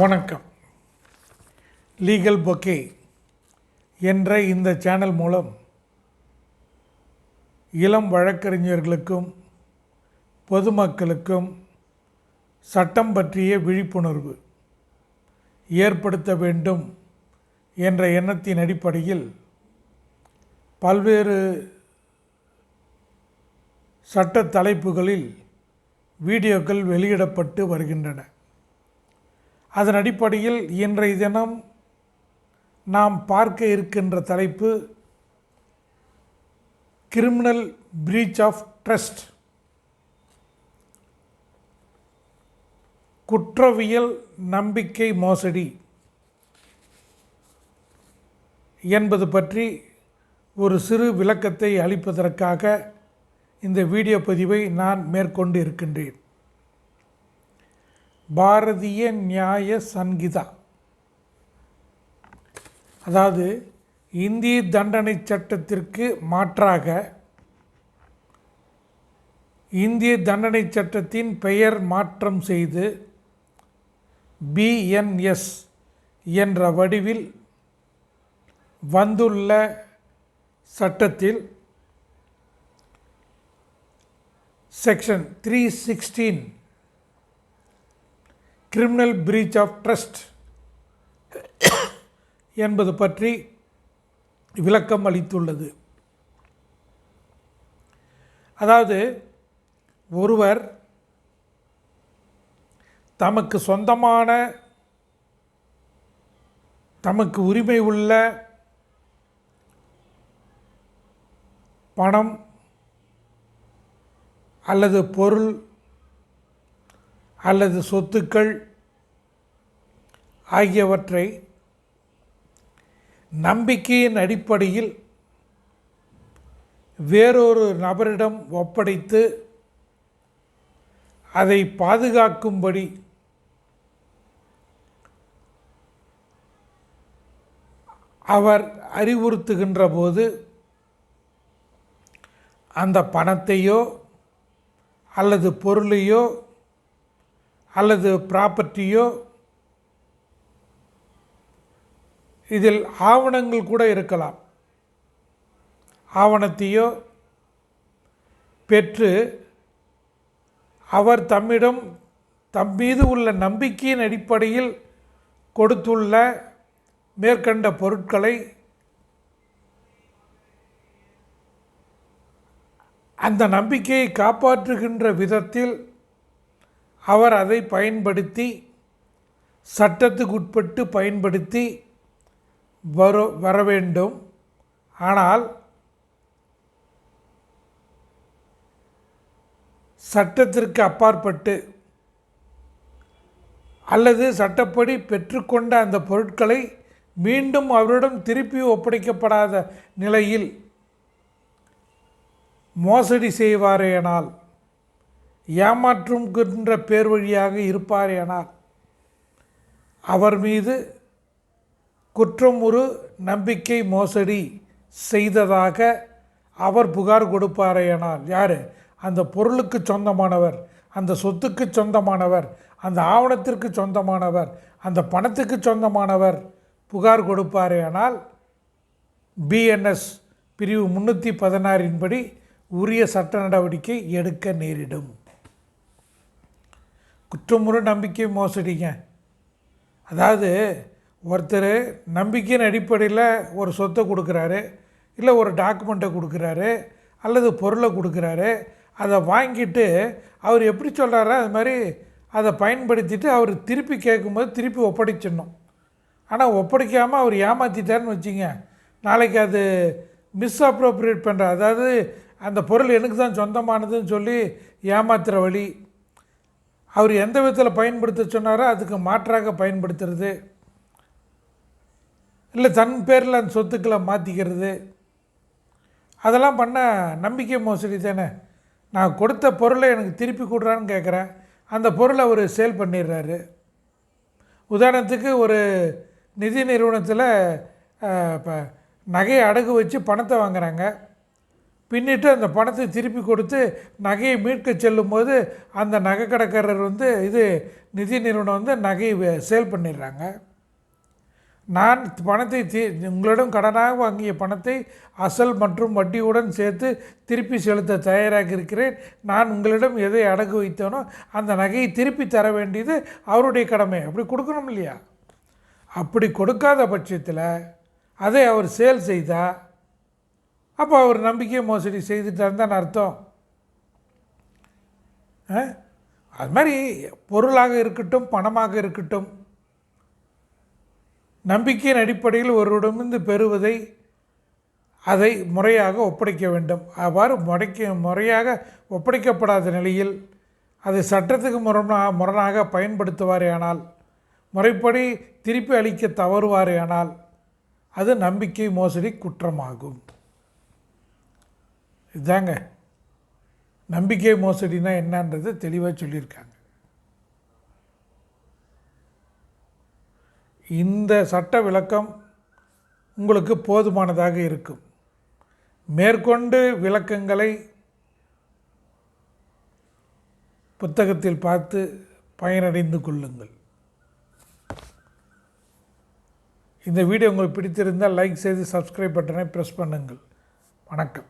வணக்கம். Legal bouquet என்ற இந்த சேனல் மூலம் இளம் வழக்கறிஞர்களுக்கும் பொதுமக்களுக்கும் சட்டம் பற்றிய விழிப்புணர்வு ஏற்படுத்த வேண்டும் என்ற எண்ணத்தின் அடிப்படையில் பல்வேறு சட்ட தலைப்புகளில் வீடியோக்கள் வெளியிடப்பட்டு வருகின்றன. அதன் அடிப்படையில் இன்றைய தினம் நாம் பார்க்க இருக்கின்ற தலைப்பு கிரிமினல் பிரீச் ஆஃப் ட்ரஸ்ட் குற்றவியல் நம்பிக்கை மோசடி என்பது பற்றி ஒரு சிறு விளக்கத்தை அளிப்பதற்காக இந்த வீடியோ பதிவை நான் மேற்கொண்டு இருக்கின்றேன். பாரதிய நியாய சங்கீதா. அதாவது இந்திய தண்டனை சட்டத்திற்கு மாற்றாக இந்திய தண்டனை சட்டத்தின் பெயர் மாற்றம் செய்து பிஎன்எஸ் என்ற வடிவில் வந்துள்ள சட்டத்தில் section three sixteen criminal breach of trust என்பது பற்றி விளக்கம் அளித்துள்ளது. அதாவது ஒருவர் தமக்கு சொந்தமான தமக்கு உரிமை உள்ள பணம் அல்லது பொருள் அல்லது சொத்துக்கள் ஆகியவற்றை நம்பிக்கையின் அடிப்படையில் வேறொரு நபரிடம் ஒப்படைத்து அதை பாதுகாக்கும்படி அவர் அறிவுறுத்துகின்ற போது அந்த பணத்தையோ அல்லது பொருளையோ அல்லது ப்ராப்பர்ட்டியோ இதில் ஆவணங்கள் கூட இருக்கலாம். ஆவணத்தையோ பெற்று அவர் தம்மிடம் தம் மீது உள்ள நம்பிக்கையின் அடிப்படையில் கொடுத்துள்ள மேற்கண்ட பொருட்களை அந்த நம்பிக்கையை காப்பாற்றுகின்ற விதத்தில் அவர் அதை பயன்படுத்தி சட்டத்துக்குட்பட்டு பயன்படுத்தி வர வர வேண்டும் ஆனால் சட்டத்திற்கு அப்பாற்பட்டு அல்லது சட்டப்படி பெற்றுக்கொண்ட அந்த பொருட்களை மீண்டும் அவரிடம் திருப்பி ஒப்படைக்கப்படாத நிலையில் மோசடி செய்வாரேனால் ஏமாற்றுகின்ற பேர் வழியாக இருப்பாரேனால் அவர் மீது குற்றம் ஒரு நம்பிக்கை மோசடி செய்ததாக அவர் புகார் கொடுப்பாரேனால் யார்? அந்த பொருளுக்கு சொந்தமானவர் அந்த சொத்துக்கு சொந்தமானவர் அந்த ஆவணத்திற்கு சொந்தமானவர் அந்த பணத்துக்கு சொந்தமானவர் புகார் கொடுப்பாரேனால் பிஎன்எஸ் பிரிவு முந்நூற்றி பதினாறின்படி உரிய சட்ட நடவடிக்கை எடுக்க நேரிடும். குற்றமுறை நம்பிக்கை மோசடிங்க. அதாவது ஒருத்தர் நம்பிக்கையின் அடிப்படையில் ஒரு சொத்தை கொடுக்குறாரு இல்லை ஒரு டாக்குமெண்ட்டை கொடுக்குறாரு அல்லது பொருளை கொடுக்குறாரு அதை வாங்கிட்டு அவர் எப்படி சொல்கிறாரோ அது மாதிரி அதை பயன்படுத்திட்டு அவர் திருப்பி கேட்கும்போது திருப்பி ஒப்படைச்சிடணும். ஆனால் ஒப்படைக்காமல் அவர் ஏமாற்றிட்டாருன்னு வச்சுங்க நாளைக்கு அது மிஸ்அப்ரோப்ரியேட் பண்ணுற அதாவது அந்த பொருள் எனக்கு தான் சொந்தமானதுன்னு சொல்லி ஏமாத்துகிற வழி அவர் எந்த விதத்தில் பயன்படுத்த சொன்னாரோ அதுக்கு மாற்றாக பயன்படுத்துறது. இல்லை தன் பேரில் அந்த சொத்துக்களை மாற்றிக்கிறது அதெல்லாம் பண்ண நம்பிக்கை மோசடி தானே. நான் கொடுத்த பொருளை எனக்கு திருப்பி கொடுறான்னு கேட்குறேன். அந்த பொருளை அவர் சேல் பண்ணிடுறாரு. உதாரணத்துக்கு ஒரு நிதி நிறுவனத்தில் இப்போ நகையை அடகு வச்சு பணத்தை வாங்குறாங்க. பின்னிட்டு அந்த பணத்தை திருப்பி கொடுத்து நகையை மீட்க செல்லும்போது அந்த நகை கடைக்காரர் வந்து இது நிதி நிறுவனம் வந்து நகையை சேல் பண்ணிடுறாங்க. நான் பணத்தை தி உங்களிடம் கடனாக வாங்கிய பணத்தை அசல் மற்றும் வட்டியுடன் சேர்த்து திருப்பி செலுத்த தயாராக இருக்கிறேன். நான் உங்களிடம் எதை அடகு வைத்தேனோ அந்த நகையை திருப்பி தர வேண்டியது அவருடைய கடமை. அப்படி கொடுக்கணும் இல்லையா? அப்படி கொடுக்காத பட்சத்தில் அதை அவர் சேல் செய்தால் அப்போ அவர் நம்பிக்கை மோசடி செய்துட்டாருன்னு தான் அர்த்தம். ஆ? அது மாதிரி பொருளாக இருக்கட்டும் பணமாக இருக்கட்டும் நம்பிக்கையின் அடிப்படையில் ஒருவரிடமிருந்து பெறுவதை அதை முறையாக ஒப்படைக்க வேண்டும். அவ்வாறு முறைக்க முறையாக ஒப்படைக்கப்படாத நிலையில் அதை சட்டத்துக்கு முரணா முரணாக பயன்படுத்துவாரேயானால் முறைப்படி திருப்பி அளிக்க தவறுவாரேயானால் அது நம்பிக்கை மோசடி குற்றமாகும். இதாங்க. நம்பிக்கை மோசடினா என்னன்றது தெளிவாக சொல்லியிருக்காங்க. இந்த சட்ட விளக்கம் உங்களுக்கு போதுமானதாக இருக்கும். மேற்கொண்டு விளக்கங்களை புத்தகத்தில் பார்த்து பயனடைந்து கொள்ளுங்கள். இந்த வீடியோ உங்களுக்கு பிடித்திருந்தால் லைக் செய்து சப்ஸ்கிரைப் பட்டனை ப்ரெஸ் பண்ணுங்கள். வணக்கம்.